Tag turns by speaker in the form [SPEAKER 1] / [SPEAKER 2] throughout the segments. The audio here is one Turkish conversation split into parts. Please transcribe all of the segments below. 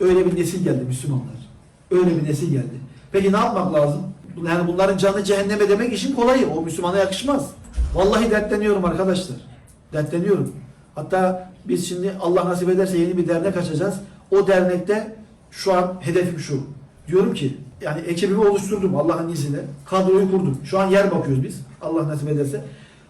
[SPEAKER 1] Öyle bir nesil geldi Müslümanlar. Öyle bir nesil geldi. Peki ne yapmak lazım? Yani bunların canı cehenneme demek işin kolayı. O Müslümana yakışmaz. Vallahi dertleniyorum arkadaşlar. Dertleniyorum. Hatta biz şimdi Allah nasip ederse yeni bir dernek açacağız. O dernekte şu an hedefim şu. Diyorum ki yani ekibimi oluşturdum Allah'ın izniyle. Kadroyu kurdum. Şu an yer bakıyoruz biz. Allah nasip ederse.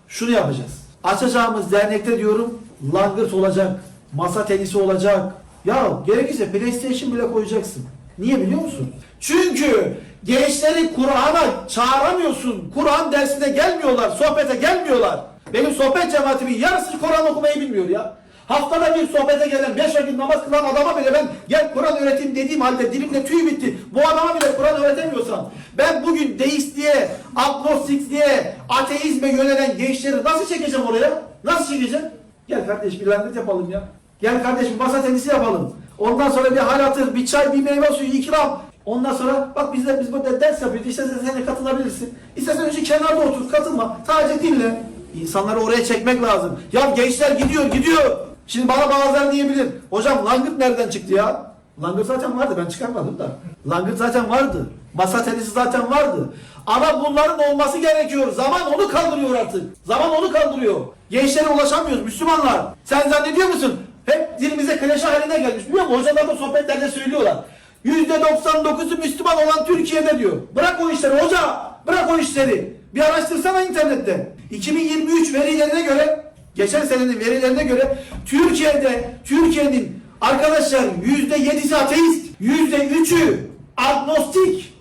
[SPEAKER 1] Şunu yapacağız. Açacağımız dernekte diyorum langırt olacak. Masa tenisi olacak. Ya gerekirse PlayStation bile koyacaksın. Niye biliyor musun? Çünkü gençleri Kur'an'a çağıramıyorsun. Kur'an dersine gelmiyorlar, sohbete gelmiyorlar. Benim sohbet cemaatimin yarısı Kur'an okumayı bilmiyor ya. Haftada bir sohbete gelen, beş vakit namaz kılan adama bile ben gel Kur'an öğreteyim dediğim halde dilimde tüy bitti. Bu adama bile Kur'an öğretemiyorsam ben bugün deistliğe, agnostikliğe, ateizme yönelen gençleri nasıl çekeceğim oraya? Nasıl çekeceğim? Gel kardeş bir lanet yapalım ya. Gel kardeş bir masa tenisi yapalım. Ondan sonra bir hal hatır, bir çay, bir meyve suyu, ikram. Ondan sonra bak biz de biz burada ders yapıyoruz. İstersen sen de katılabilirsin. İstersen önce kenarda otur, katılma. Sadece dinle. İnsanları oraya çekmek lazım. Ya gençler gidiyor, gidiyor. Şimdi bana bazıları diyebilir. Hocam langırt nereden çıktı ya? Langırt zaten vardı ben çıkarmadım da. Langırt zaten vardı. Masa tenisi zaten vardı. Ama bunların olması gerekiyor. Zaman onu kaldırıyor artık. Zaman onu kaldırıyor. Gençlere ulaşamıyoruz Müslümanlar. Sen zannediyor musun? Hep dilimize kleşe haline gelmiş. Biliyor musun? Hocalar da sohbetlerde söylüyorlar. %99'u Müslüman olan Türkiye'de diyor. Bırak o işleri hoca. Bırak o işleri. Bir araştırsana internette. 2023 verilerine göre geçen senenin verilerine göre Türkiye'de Türkiye'nin arkadaşlar %7'si ateist, %3'ü agnostik.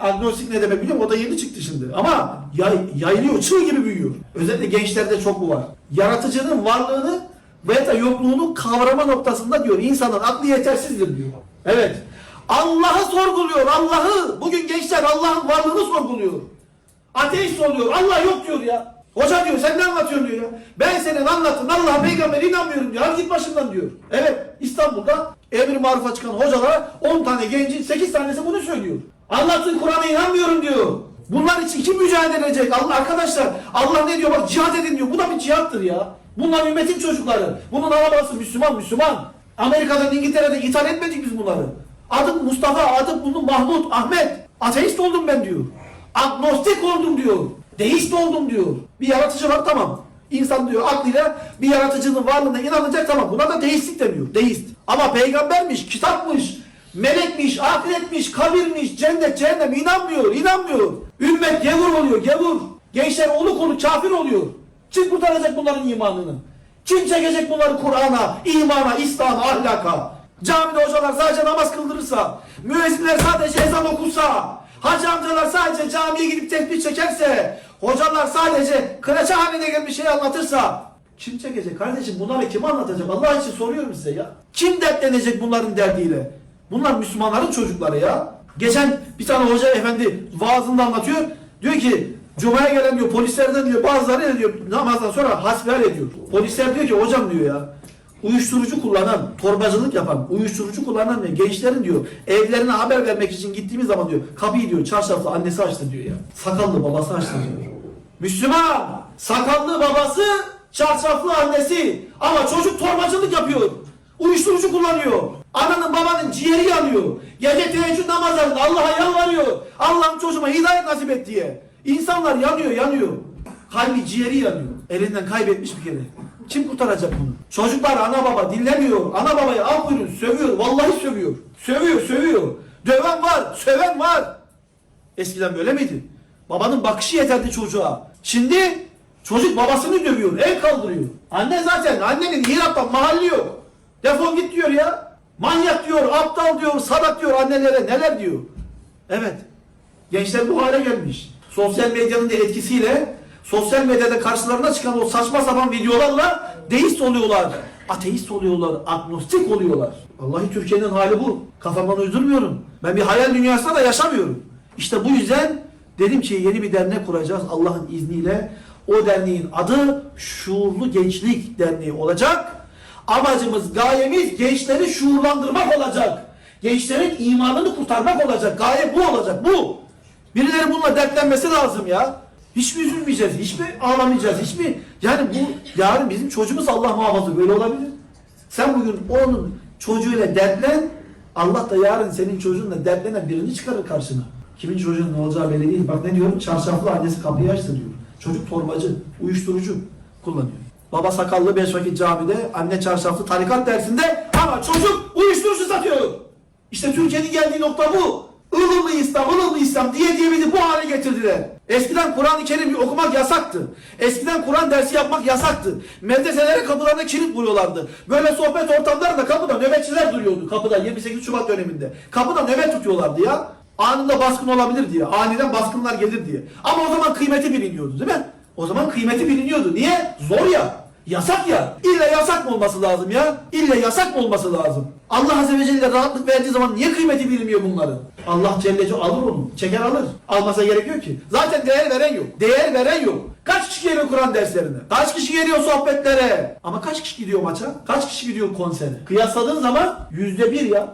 [SPEAKER 1] Agnostik ne demek biliyor musun? O da yeni çıktı şimdi. Ama yay, yayılıyor, çığ gibi büyüyor. Özellikle gençlerde çok bu var. Yaratıcının varlığını da yokluğunu kavrama noktasında diyor. İnsanın aklı yetersizdir diyor. Evet. Allah'ı sorguluyor, Allah'ı. Bugün gençler Allah'ın varlığını sorguluyor. Ateist oluyor. Allah yok diyor ya. Hoca diyor sen ne anlatıyorsun diyor ya. Ben senin anlattığın Allah'a peygamber inanmıyorum diyor. Hadi git başımdan diyor. Evet İstanbul'da emir marufa çıkan hocalara 10 tane gencin 8 tanesi bunu söylüyor. Anlattığın Kur'an'a inanmıyorum diyor. Bunlar için kim mücadele edecek? Allah arkadaşlar Allah ne diyor bak cihad edin diyor. Bu da bir cihattır ya. Bunlar ümmetin çocukları. Bunun arabası Müslüman Müslüman. Amerika'dan İngiltere'den ithal etmedik biz bunları. Adım Mustafa, adım bunun Mahmut, Ahmet. Ateist oldum ben diyor. Agnostik oldum diyor. Deist oldum diyor. Bir yaratıcı var tamam. İnsan diyor aklıyla bir yaratıcının varlığına inanacak tamam. Buna da deistlik deniyor. Deist. Ama peygambermiş, kitapmış, melekmiş, ahiretmiş, kabirmiş, cennet, cehennem inanmıyor, inanmıyor. Ümmet gevur oluyor, gevur. Gençler oluk oluk kafir oluyor. Kim kurtaracak bunların imanını? Kim çekecek bunları Kur'an'a, imana, İslam'a, ahlaka? Camide hocalar sadece namaz kıldırırsa, müezzinler sadece ezan okursa, hacı amcalar sadece camiye gidip tesbih çekerse, hocalar sadece kreçe haline gelmiş şey anlatırsa, kim çekecek kardeşim bunları kim anlatacak? Allah için soruyorum size ya. Kim dertlenecek bunların derdiyle? Bunlar Müslümanların çocukları ya. Geçen bir tane hoca efendi vaazında anlatıyor. Diyor ki Cuma'ya gelen diyor polislerden diyor bazıları diyor namazdan sonra hasbihal ediyor. Polisler diyor ki hocam diyor ya uyuşturucu kullanan, torbacılık yapan, uyuşturucu kullanan diyor, gençlerin diyor evlerine haber vermek için gittiğimiz zaman diyor kapıyı diyor çarşaflı annesi açtı diyor ya. Sakallı babası açtı diyor. Müslüman sakallı babası çarşaflı annesi ama çocuk torbacılık yapıyor. Uyuşturucu kullanıyor. Ananın babanın ciğeri yanıyor. Gece teheccüd namazlarında Allah'a yalvarıyor. Allah'ım çocuğuma hidayet nasip et diye. İnsanlar yanıyor yanıyor. Kalbi ciğeri yanıyor. Elinden kaybetmiş bir kere. Kim kurtaracak bunu? Çocuklar ana baba dinlemiyor. Ana babayı al buyurun sövüyor. Vallahi sövüyor. Sövüyor sövüyor. Döven var. Söven var. Eskiden böyle miydi? Babanın bakışı yeterdi çocuğa. Şimdi çocuk babasını dövüyor. El kaldırıyor. Anne zaten annenin Irak'tan mahalli yok. Defol git diyor ya. Manyak diyor, aptal diyor, sadak diyor annelere neler diyor. Evet. Gençler bu hale gelmiş. Sosyal medyanın da etkisiyle sosyal medyada karşılarına çıkan o saçma sapan videolarla deist oluyorlar. Ateist oluyorlar, agnostik oluyorlar. Vallahi Türkiye'nin hali bu. Kafamdan uydurmuyorum. Ben bir hayal dünyasında da yaşamıyorum. İşte bu yüzden dedim ki yeni bir dernek kuracağız Allah'ın izniyle. O derneğin adı Şuurlu Gençlik Derneği olacak. Amacımız, gayemiz gençleri şuurlandırmak olacak. Gençlerin imanını kurtarmak olacak. Gaye bu olacak, bu. Birileri bununla dertlenmesi lazım ya. Hiç mi üzülmeyeceğiz, hiç mi ağlamayacağız, hiç mi? Yani bu yarın bizim çocuğumuz Allah muhafaza böyle olabilir. Sen bugün onun çocuğuyla dertlen, Allah da yarın senin çocuğunla dertlenen birini çıkarır karşına. Kimin çocuğun ne olacağı belli değil. Bak ne diyorum? Çarşaflı annesi kapıyı açtı diyor. Çocuk torbacı, uyuşturucu kullanıyor. Baba sakallı beş vakit camide, anne çarşaflı tarikat dersinde ama çocuk uyuşturucu satıyor. İşte Türkiye'nin geldiği nokta bu. Ilımlı İslam, ılımlı İslam diye diye bizi bu hale getirdiler. Eskiden Kur'an-ı Kerim okumak yasaktı. Eskiden Kur'an dersi yapmak yasaktı. Medreselere kapılarına kilit vuruyorlardı. Böyle sohbet ortamlarında kapıda nöbetçiler duruyordu. Kapıda 28 Şubat döneminde. Kapıda nöbet tutuyorlardı ya. Anında baskın olabilir diye. Aniden baskınlar gelir diye. Ama o zaman kıymeti biliniyordu değil mi? O zaman kıymeti biliniyordu. Niye? Zor ya. Yasak ya. İlla yasak mı olması lazım ya? İlla yasak mı olması lazım? Allah Azze ve Celle rahatlık verdiği zaman niye kıymeti bilinmiyor bunların? Allah Celle alır onu. Çeker alır. Almasa gerek yok ki. Zaten değer veren yok. Değer veren yok. Kaç kişi geliyor Kur'an derslerine? Kaç kişi geliyor sohbetlere? Ama kaç kişi gidiyor maça? Kaç kişi gidiyor konsere? Kıyasladığın zaman yüzde bir ya.